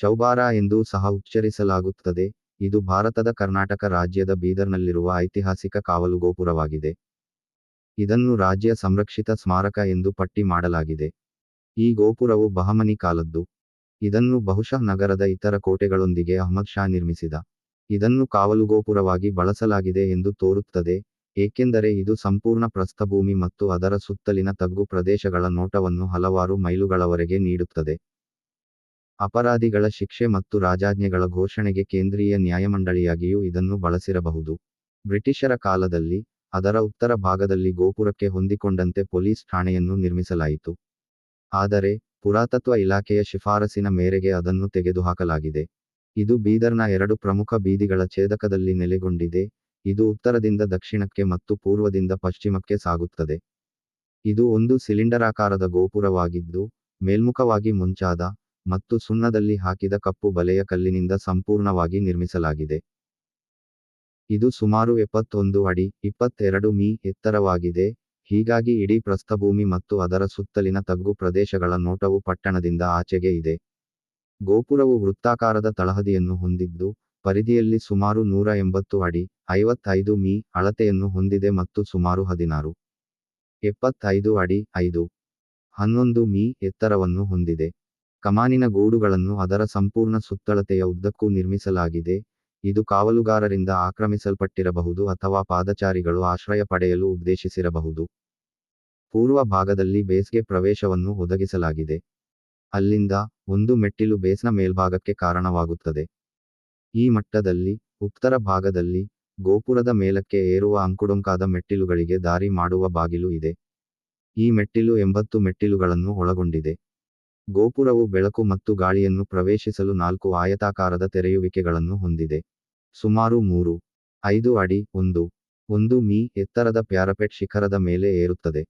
ಚೌಬಾರ ಎಂದು ಸಹ ಉಚ್ಚರಿಸಲಾಗುತ್ತದೆ. ಇದು ಭಾರತದ ಕರ್ನಾಟಕ ರಾಜ್ಯದ ಬೀದರ್ನಲ್ಲಿರುವ ಐತಿಹಾಸಿಕ ಕಾವಲು ಗೋಪುರವಾಗಿದೆ. ಇದನ್ನು ರಾಜ್ಯ ಸಂರಕ್ಷಿತ ಸ್ಮಾರಕ ಎಂದು ಪಟ್ಟಿ ಮಾಡಲಾಗಿದೆ. ಈ ಗೋಪುರವು ಬಹಮನಿ ಕಾಲದ್ದು. ಇದನ್ನು ಬಹುಶಃ ನಗರದ ಇತರ ಕೋಟೆಗಳೊಂದಿಗೆ ಅಹಮದ್ ಶಾ ನಿರ್ಮಿಸಿದ. ಇದನ್ನು ಕಾವಲು ಗೋಪುರವಾಗಿ ಬಳಸಲಾಗಿದೆ ಎಂದು ತೋರುತ್ತದೆ. ಏಕೆಂದರೆ ಇದು ಸಂಪೂರ್ಣ ಪ್ರಸ್ಥಭೂಮಿ ಮತ್ತು ಅದರ ಸುತ್ತಲಿನ ತಗ್ಗು ಪ್ರದೇಶಗಳ ನೋಟವನ್ನು ಹಲವಾರು ಮೈಲುಗಳವರೆಗೆ ನೀಡುತ್ತದೆ. ಅಪರಾಧಿಗಳ ಶಿಕ್ಷೆ ಮತ್ತು ರಾಜಾಜ್ಞೆಗಳ ಘೋಷಣೆಗೆ ಕೇಂದ್ರೀಯ ನ್ಯಾಯಮಂಡಳಿಯಾಗಿಯೂ ಇದನ್ನು ಬಳಸಿರಬಹುದು. ಬ್ರಿಟಿಷರ ಕಾಲದಲ್ಲಿ, ಅದರ ಉತ್ತರ ಭಾಗದಲ್ಲಿ ಗೋಪುರಕ್ಕೆ ಹೊಂದಿಕೊಂಡಂತೆ ಪೊಲೀಸ್ ಠಾಣೆಯನ್ನು ನಿರ್ಮಿಸಲಾಯಿತು. ಆದರೆ, ಪುರಾತತ್ವ ಇಲಾಖೆಯ ಶಿಫಾರಸಿನ ಮೇರೆಗೆ ಅದನ್ನು ತೆಗೆದುಹಾಕಲಾಗಿದೆ. ಇದು ಬೀದರ್ನ ಎರಡು ಪ್ರಮುಖ ಬೀದಿಗಳ ಛೇದಕದಲ್ಲಿ ನೆಲೆಗೊಂಡಿದೆ. ಇದು ಉತ್ತರದಿಂದ ದಕ್ಷಿಣಕ್ಕೆ ಮತ್ತು ಪೂರ್ವದಿಂದ ಪಶ್ಚಿಮಕ್ಕೆ ಸಾಗುತ್ತದೆ. ಇದು ಒಂದು ಸಿಲಿಂಡರಾಕಾರದ ಗೋಪುರವಾಗಿದ್ದು, ಮೇಲ್ಮುಖವಾಗಿ ಮುಂಚಾದ ಮತ್ತು ಸುಣ್ಣದಲ್ಲಿ ಹಾಕಿದ ಕಪ್ಪು ಬಲೆಯ ಕಲ್ಲಿನಿಂದ ಸಂಪೂರ್ಣವಾಗಿ ನಿರ್ಮಿಸಲಾಗಿದೆ. ಇದು ಸುಮಾರು ಎಪ್ಪತ್ತೊಂದು ಅಡಿ, ಇಪ್ಪತ್ತೆರಡು ಮೀ ಎತ್ತರವಾಗಿದೆ. ಹೀಗಾಗಿ ಇಡೀ ಪ್ರಸ್ಥಭೂಮಿ ಮತ್ತು ಅದರ ಸುತ್ತಲಿನ ತಗ್ಗು ಪ್ರದೇಶಗಳ ನೋಟವು ಪಟ್ಟಣದಿಂದ ಆಚೆಗೆ ಇದೆ. ಗೋಪುರವು ವೃತ್ತಾಕಾರದ ತಳಹದಿಯನ್ನು ಹೊಂದಿದ್ದು, ಪರಿಧಿಯಲ್ಲಿ ಸುಮಾರು ನೂರ ಎಂಬತ್ತು ಅಡಿ, ಐವತ್ತೈದು ಮೀ ಅಳತೆಯನ್ನು ಹೊಂದಿದೆ ಮತ್ತು ಸುಮಾರು ಹದಿನಾರು, ಎಪ್ಪತ್ತೈದು ಅಡಿ, ಐದು, ಹನ್ನೊಂದು ಮೀ ಎತ್ತರವನ್ನು ಹೊಂದಿದೆ. ಕಮಾನಿನ ಗೂಡುಗಳನ್ನು ಅದರ ಸಂಪೂರ್ಣ ಸುತ್ತಳತೆಯ ಉದ್ದಕ್ಕೂ ನಿರ್ಮಿಸಲಾಗಿದೆ. ಇದು ಕಾವಲುಗಾರರಿಂದ ಆಕ್ರಮಿಸಲ್ಪಟ್ಟಿರಬಹುದು ಅಥವಾ ಪಾದಚಾರಿಗಳು ಆಶ್ರಯ ಪಡೆಯಲು ಉದ್ದೇಶಿಸಿರಬಹುದು. ಪೂರ್ವ ಭಾಗದಲ್ಲಿ ಬೇಸ್ಗೆ ಪ್ರವೇಶವನ್ನು ಒದಗಿಸಲಾಗಿದೆ. ಅಲ್ಲಿಂದ ಒಂದು ಮೆಟ್ಟಿಲು ಬೇಸ್ನ ಮೇಲ್ಭಾಗಕ್ಕೆ ಕಾರಣವಾಗುತ್ತದೆ. ಈ ಮಟ್ಟದಲ್ಲಿ, ಉತ್ತರ ಭಾಗದಲ್ಲಿ, ಗೋಪುರದ ಮೇಲಕ್ಕೆ ಏರುವ ಅಂಕುಡೊಂಕಾದ ಮೆಟ್ಟಿಲುಗಳಿಗೆ ದಾರಿ ಮಾಡುವ ಬಾಗಿಲು ಇದೆ. ಈ ಮೆಟ್ಟಿಲು ಎಂಬತ್ತು ಮೆಟ್ಟಿಲುಗಳನ್ನು ಒಳಗೊಂಡಿದೆ. ಗೋಪುರವು ಬೆಳಕು ಮತ್ತು ಗಾಳಿಯನ್ನು ಪ್ರವೇಶಿಸಲು ನಾಲ್ಕು ಆಯತಾಕಾರದ ತೆರೆಯುವಿಕೆಗಳನ್ನು ಹೊಂದಿದೆ. ಸುಮಾರು ಮೂರು, ಐದು ಅಡಿ, ಒಂದು ಒಂದು ಮೀ ಎತ್ತರದ ಪ್ಯಾರಪೆಟ್ ಶಿಖರದ ಮೇಲೆ ಏರುತ್ತದೆ.